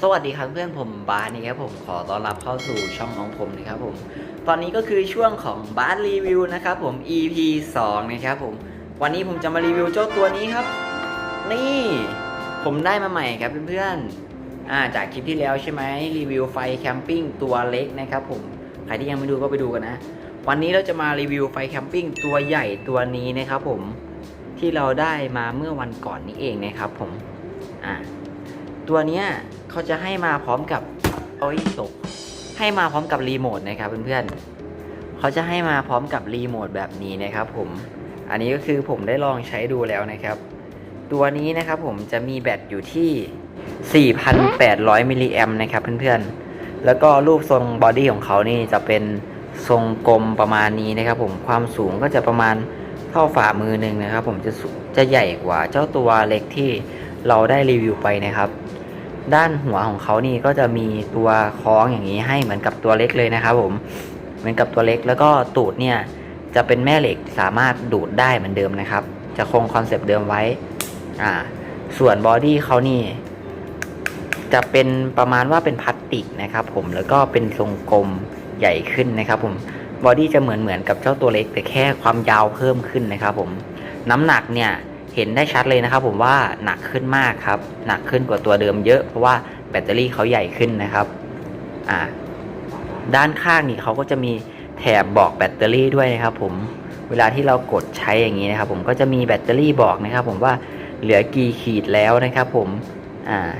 สวัสดีครับเพื่อนผมบาสนี่ครับผมขอต้อนรับเข้าสู่ช่องของผมนะครับผม ตอนนี้ก็คือช่วงของบาสรีวิวนะครับผม EP 2 นะครับผม วันนี้ผมจะมารีวิวเจ้าตัวนี้ครับ นี่ผมได้มาใหม่ครับเพื่อนๆอ่าจากคลิปที่แล้วใช่ไหมรีวิวไฟแคมปิ้งตัวเล็กนะครับผมใครที่ยังไม่ดูก็ไปดูกันนะ วันนี้เราจะมารีวิวไฟแคมปิ้งตัวใหญ่ตัวนี้นะครับผมที่เราได้มาเมื่อวันก่อนนี้เองนะครับผมอ่า ตัวเนี้ยเขาจะให้มาพร้อมกับโอ้ยตกให้มาพร้อมกับรีโมทนะครับเพื่อนๆเขาจะให้มาพร้อมกับรีโมทแบบนี้นะครับผมอันนี้ก็คือผมได้ลองใช้ดูแล้วนะครับ ตัวนี้นะครับผมจะมีแบตอยู่ที่ 4,800 มิลลิแอมนะครับเพื่อนๆ แล้วก็รูปทรงบอดี้ของเขานี่จะเป็นทรงกลมประมาณนี้นะครับผมความสูงก็จะประมาณเท่าฝ่ามือหนึ่งนะครับ ผมจะจะใหญ่กว่าเจ้าตัวเล็กที่ เราได้รีวิวไปนะครับ ด้านหัวของเขานี่ก็จะมีตัวคล้องอย่างนี้ให้เหมือนกับตัวเล็กเลยนะครับผมเหมือนกับตัวเล็กแล้วก็ตูดเนี่ยจะเป็นแม่เหล็กสามารถดูดได้เหมือนเดิมนะครับ จะคงคอนเซปต์เดิมไว้อ่าส่วนบอดี้เขานี่จะเป็นประมาณว่าเป็นพลาสติกนะครับผมแล้วก็เป็นทรงกลมใหญ่ขึ้นนะครับผมบอดี้จะเหมือนเหมือนกับเจ้าตัวเล็กแต่แค่ความยาวเพิ่มขึ้นนะครับผมน้ำหนักเนี่ย เห็นได้ชัดเลยนะครับผมว่าหนักขึ้นมากครับ หนักขึ้นกว่าตัวเดิมเยอะ เพราะว่าแบตเตอรี่เขาใหญ่ขึ้นนะครับอ่าด้านข้างนี่เขาก็จะมีแถบบอกแบตเตอรี่ด้วยนะครับผมเวลาที่เรากดใช้อย่างนี้นะครับ ผมก็จะมีแบตเตอรี่บอกนะครับ ผมว่าเหลือกี่ขีดแล้วนะครับ ผมอ่า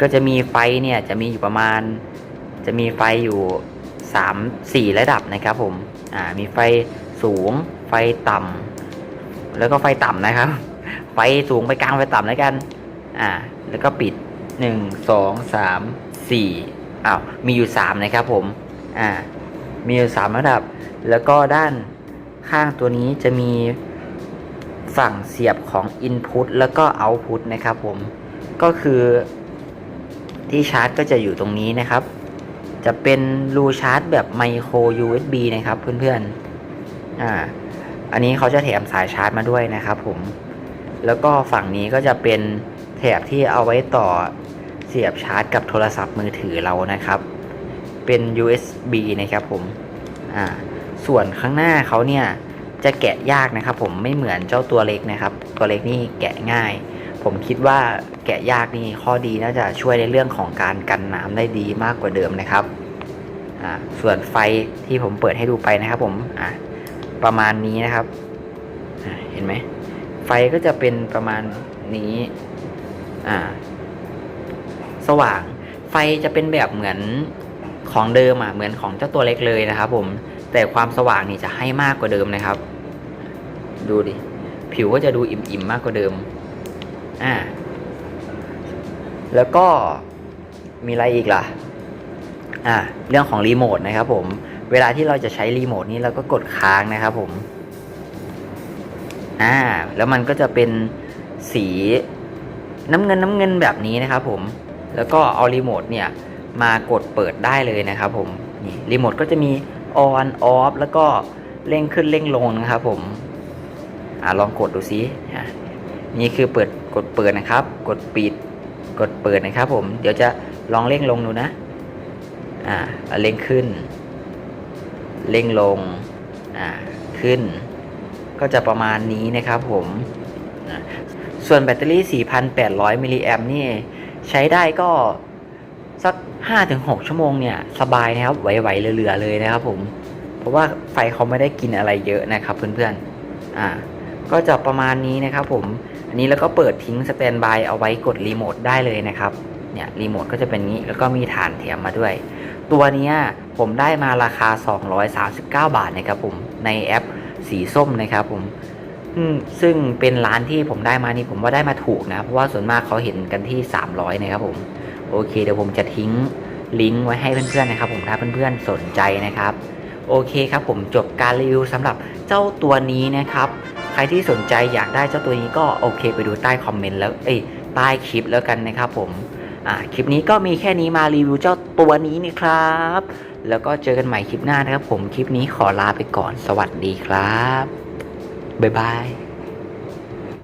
ก็จะมีไฟเนี่ยจะมีอยู่ประมาณ จะมีไฟอยู่ 3 4 ระดับนะครับ ผมอ่ามีไฟสูงไฟต่ำแล้วก็ไฟต่ำนะครับ ไฟสูงไปกลางไฟต่ำแล้วกัน อ่า แล้วก็ปิด1 2 3 4อ้าวมีอยู่3นะครับผม อ่า มีอยู่3ระดับ แล้วก็ด้านข้างตัวนี้จะมีฝั่งเสียบของ Input แล้วก็ Output นะครับผม ก็คือที่ชาร์จก็จะอยู่ตรงนี้นะครับ จะเป็นรูชาร์จแบบไมโคร USB นะครับเพื่อนๆ อ่า อันนี้เขาจะแถมสายชาร์จมาด้วยนะครับผม แล้วก็ฝั่งนี้ก็จะเป็นแถบที่เอาไว้ต่อเสียบชาร์จกับโทรศัพท์มือถือเรานะครับ เป็น USB นะครับผมอ่าส่วนข้างหน้าเขาเนี่ยจะแกะยากนะครับผมไม่เหมือนเจ้าตัวเล็กนะครับ ตัวเล็กนี่แกะง่าย ผมคิดว่าแกะยากนี่ข้อดีน่าจะช่วยในเรื่องของการกันน้ำได้ดีมากกว่าเดิมนะครับอ่าส่วนไฟที่ผมเปิดให้ดูไปนะครับผมอ่าประมาณนี้นะครับเห็นไหม ไฟก็จะเป็นประมาณนี้ อ่า สว่าง ไฟจะเป็นแบบเหมือนของเดิมอะ เหมือนของเจ้าตัวเล็กเลยนะครับ ผม แต่ความสว่างนี่จะให้มากกว่าเดิมนะครับ ดูดิ ผิวก็จะดูอิ่มๆมากกว่าเดิม อ่า แล้วก็มีอะไรอีกล่ะ อ่า เรื่องของรีโมทนะครับผม เวลาที่เราจะใช้รีโมทนี้เราก็กดค้างนะครับผม อ่า แล้วมันก็จะเป็นสีน้ำเงินน้ำเงินแบบนี้นะครับผม แล้วก็เอารีโมทเนี่ยมากดเปิดได้เลยนะครับผม นี่รีโมทก็จะมี on off แล้วก็เร่งขึ้นเร่งลงนะครับผม อ่าลองกดดูซินี่คือเปิดกดเปิดนะครับ กดปิด กดเปิดนะครับผม เดี๋ยวจะลองเร่งลงดูนะ อ่าเร่งขึ้น เร่งลง อ่า ขึ้น ก็จะประมาณนี้นะครับผมส่วนแบตเตอรี่ 4,800 มิลลิแอมนี่ ใช้ได้ก็สัก 5-6 ชั่วโมงเนี่ย สบายนะครับ ไหวๆเหลือๆเลยนะครับผม เพราะว่าไฟเขาไม่ได้กินอะไรเยอะนะครับเพื่อนๆ อ่า ก็จะประมาณนี้นะครับผม อันนี้แล้วก็เปิดทิ้งสแตนบายเอาไว้กดรีโมทได้เลยนะครับ เนี่ยรีโมทก็จะเป็นนี้ แล้วก็มีฐานแถมมาด้วย ตัวนี้ผมได้มาราคา 239 บาทนะครับผม ในแอป สีส้มนะครับผมอืมซึ่งเป็นร้านที่ผมได้มานี่ผมว่าได้มาถูกนะเพราะว่าส่วนมากเขาเห็นกันที่ 300นะครับผมโอเค เดี๋ยวผมจะทิ้งลิงก์ไว้ให้เพื่อนๆนะครับ ผมถ้าเพื่อนๆสนใจนะครับ โอเคครับ ผมจบการรีวิวสำหรับเจ้าตัวนี้นะครับ ใครที่สนใจอยากได้เจ้าตัวนี้ก็โอเค ไปดูใต้คอมเมนต์แล้วเอ้ยใต้คลิปแล้วกันนะครับผมอ่า คลิปนี้ก็มีแค่นี้มารีวิวเจ้าตัวนี้นะครับ แล้วก็เจอกันใหม่คลิปหน้านะครับ ผมคลิปนี้ขอลาไปก่อนสวัสดีครับบ๊ายบาย